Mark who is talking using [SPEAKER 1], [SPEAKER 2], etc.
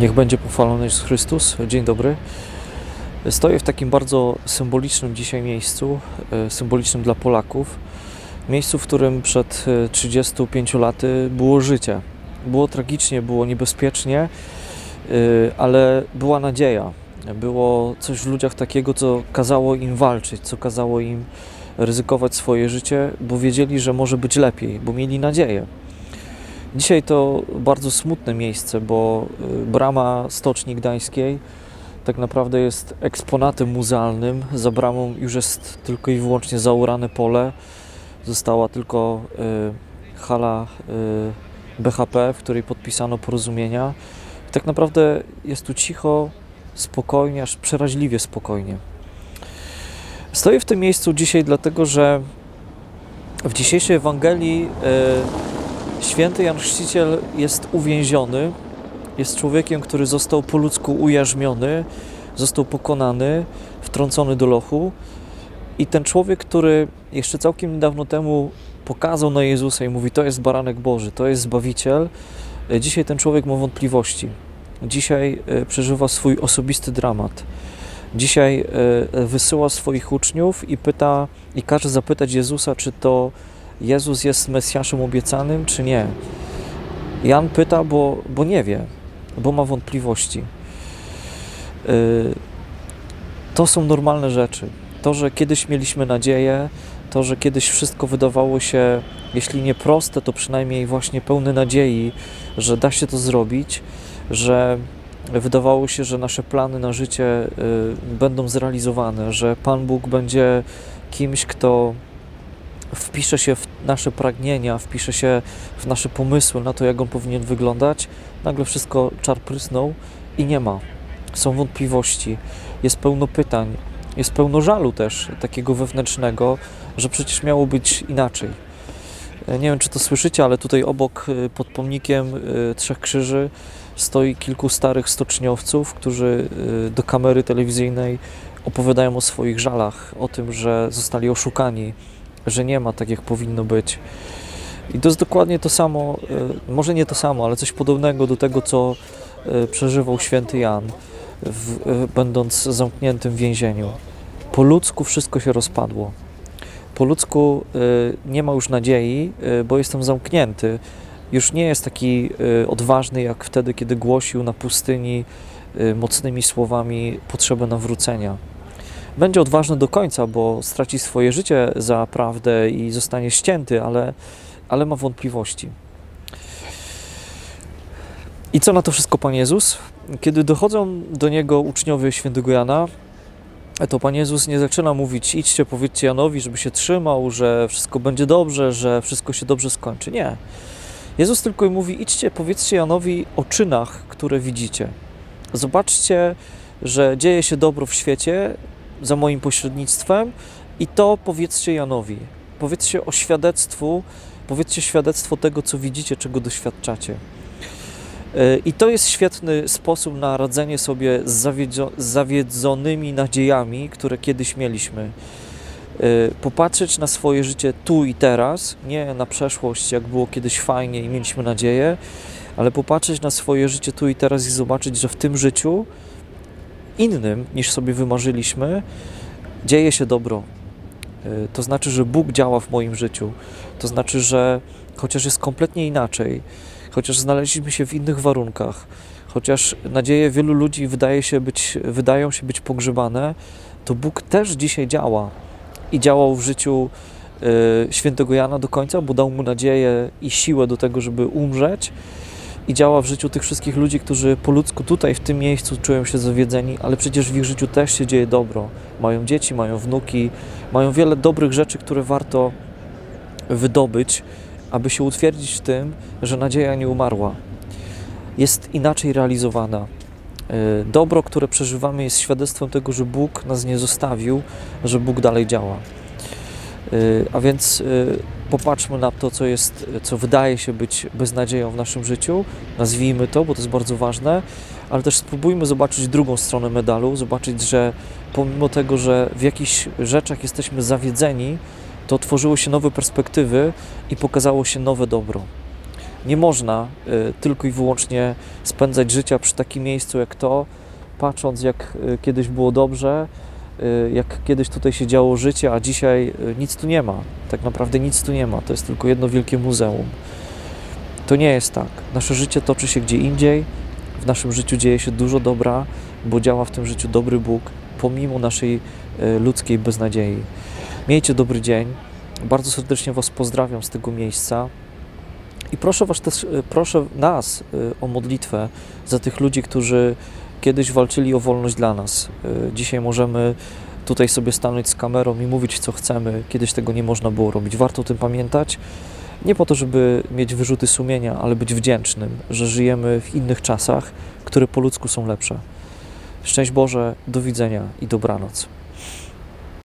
[SPEAKER 1] Niech będzie pochwalony Jezus Chrystus. Dzień dobry. Stoję w takim bardzo symbolicznym dzisiaj miejscu, e, symbolicznym dla Polaków. Miejscu, w którym przed e, 35 laty było życie. Było tragicznie, było niebezpiecznie, e, ale była nadzieja. Było coś w ludziach takiego, co kazało im walczyć, co kazało im ryzykować swoje życie, bo wiedzieli, że może być lepiej, bo mieli nadzieję. Dzisiaj to bardzo smutne miejsce, bo y, brama Stoczni Gdańskiej tak naprawdę jest eksponatem muzealnym. Za bramą już jest tylko i wyłącznie zaorane pole. Została tylko y, hala y, BHP, w której podpisano porozumienia. I tak naprawdę jest tu cicho, spokojnie, aż przeraźliwie spokojnie. Stoję w tym miejscu dzisiaj dlatego, że w dzisiejszej Ewangelii y, święty Jan Chrzciciel jest uwięziony. Jest człowiekiem, który został po ludzku ujarzmiony, został pokonany, wtrącony do lochu. I ten człowiek, który jeszcze całkiem niedawno temu pokazał na Jezusa i mówi: To jest baranek Boży, to jest zbawiciel, y, dzisiaj ten człowiek ma wątpliwości. Dzisiaj y, przeżywa swój osobisty dramat. Dzisiaj y, wysyła swoich uczniów i pyta, i każe zapytać Jezusa, czy to Jezus jest Mesjaszem obiecanym, czy nie. Jan pyta, bo, bo nie wie, bo ma wątpliwości. Y, To są normalne rzeczy. To, że kiedyś mieliśmy nadzieję, to, że kiedyś wszystko wydawało się, jeśli nie proste, to przynajmniej właśnie pełne nadziei, że da się to zrobić, że wydawało się, że nasze plany na życie y, będą zrealizowane, że Pan Bóg będzie kimś, kto wpisze się w nasze pragnienia, wpisze się w nasze pomysły na to, jak on powinien wyglądać, nagle wszystko czar prysnął i nie ma. Są wątpliwości, jest pełno pytań, jest pełno żalu też takiego wewnętrznego, że przecież miało być inaczej. E, Nie wiem, czy to słyszycie, ale tutaj obok y, pod pomnikiem y, Trzech Krzyży stoi kilku starych stoczniowców, którzy do kamery telewizyjnej opowiadają o swoich żalach, o tym, że zostali oszukani, że nie ma tak, jak powinno być. I to jest dokładnie to samo, y, może nie to samo, ale coś podobnego do tego, co y, przeżywał święty Jan, w, y, będąc zamkniętym w więzieniu. Po ludzku wszystko się rozpadło. Po ludzku nie ma już nadziei, bo jestem zamknięty. Już nie jest taki odważny jak wtedy, kiedy głosił na pustyni mocnymi słowami potrzebę nawrócenia będzie odważny do końca, bo straci swoje życie za prawdę i zostanie ścięty, ale, ale ma wątpliwości. I co na to wszystko Pan Jezus? Kiedy dochodzą do niego uczniowie świętego Jana, to Pan Jezus nie zaczyna mówić: idźcie, powiedzcie Janowi, żeby się trzymał, że wszystko będzie dobrze, że wszystko się dobrze skończy. Nie. Jezus tylko mówi: idźcie, powiedzcie Janowi o czynach, które widzicie. Zobaczcie, że dzieje się dobro w świecie, za moim pośrednictwem i to powiedzcie Janowi. Powiedzcie o świadectwu, powiedzcie świadectwo tego, co widzicie, czego doświadczacie. Yy, I to jest świetny sposób na radzenie sobie z zawiedzio- z zawiedzonymi nadziejami, które kiedyś mieliśmy. Yy, Popatrzeć na swoje życie tu i teraz, nie na przeszłość, jak było kiedyś fajnie i mieliśmy nadzieję, ale popatrzeć na swoje życie tu i teraz i zobaczyć, że w tym życiu innym niż sobie wymarzyliśmy, dzieje się dobro. Y, To znaczy, że Bóg działa w moim życiu. To znaczy, że chociaż jest kompletnie inaczej, chociaż znaleźliśmy się w innych warunkach, chociaż nadzieje wielu ludzi wydaje się być, wydają się być pogrzebane, to Bóg też dzisiaj działa. I działał w życiu y, świętego Jana do końca, bo dał mu nadzieję i siłę do tego, żeby umrzeć i działa w życiu tych wszystkich ludzi, którzy po ludzku tutaj, w tym miejscu czują się zawiedzeni, ale przecież w ich życiu też się dzieje dobro. Mają dzieci, mają wnuki, mają wiele dobrych rzeczy, które warto wydobyć, aby się utwierdzić w tym, że nadzieja nie umarła. Jest inaczej realizowana. Y, Dobro, które przeżywamy, jest świadectwem tego, że Bóg nas nie zostawił, że Bóg dalej działa. Y, A więc y, popatrzmy na to, co jest, co wydaje się być beznadzieją w naszym życiu, nazwijmy to, bo to jest bardzo ważne, ale też spróbujmy zobaczyć drugą stronę medalu, zobaczyć, że pomimo tego, że w jakichś rzeczach jesteśmy zawiedzeni, to otworzyły się nowe perspektywy i pokazało się nowe dobro. Nie można y, tylko i wyłącznie spędzać życia przy takim miejscu jak to, patrząc jak kiedyś było dobrze, jak kiedyś tutaj się działo życie, a dzisiaj y, nic tu nie ma. Tak naprawdę nic tu nie ma. To jest tylko jedno wielkie muzeum. To nie jest tak. Nasze życie toczy się gdzie indziej. W naszym życiu dzieje się dużo dobra, bo działa w tym życiu dobry Bóg, pomimo naszej y, ludzkiej beznadziei. Miejcie dobry dzień. Bardzo serdecznie Was pozdrawiam z tego miejsca. I proszę Was też, y, proszę nas y, o modlitwę za tych ludzi, którzy kiedyś walczyli o wolność dla nas. Y, Dzisiaj możemy tutaj sobie stanąć z kamerą i mówić, co chcemy. Kiedyś tego nie można było robić. Warto o tym pamiętać. Nie po to, żeby mieć wyrzuty sumienia, ale być wdzięcznym, że żyjemy w innych czasach, które po ludzku są lepsze. Szczęść Boże, do widzenia i dobranoc.